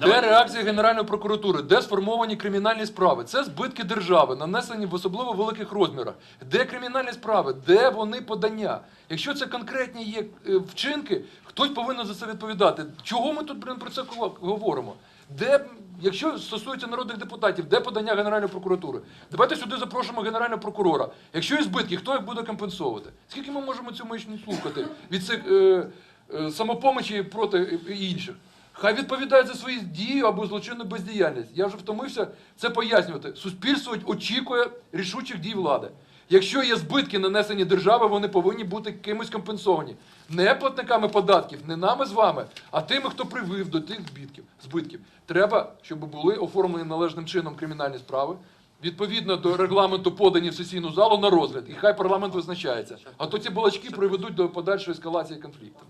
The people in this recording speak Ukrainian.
Де реакція Генеральної прокуратури? Де сформовані кримінальні справи? Це збитки держави, нанесені в особливо великих розмірах. Де кримінальні справи? Де вони подання? Якщо це конкретні є е, вчинки, хтось повинен за це відповідати. Чого ми тут блін, про це говоримо? Де, якщо стосується народних депутатів, де подання Генеральної прокуратури? Давайте сюди запрошуємо Генерального прокурора. Якщо є збитки, хто їх буде компенсовувати? Скільки ми можемо цю мишню слухати від цих е, е, самопомочі проти інших? Хай відповідають за свої дії або злочинну бездіяльність. Я вже втомився це пояснювати. Суспільство очікує рішучих дій влади. Якщо є збитки, нанесені держави, вони повинні бути кимось компенсовані. Не платниками податків, не нами з вами, а тими, хто привив до тих збитків. збитків. Треба, щоб були оформлені належним чином кримінальні справи. Відповідно до регламенту подані в сесійну залу на розгляд, і хай парламент визначається. А то ці балачки приведуть до подальшої ескалації конфлікту.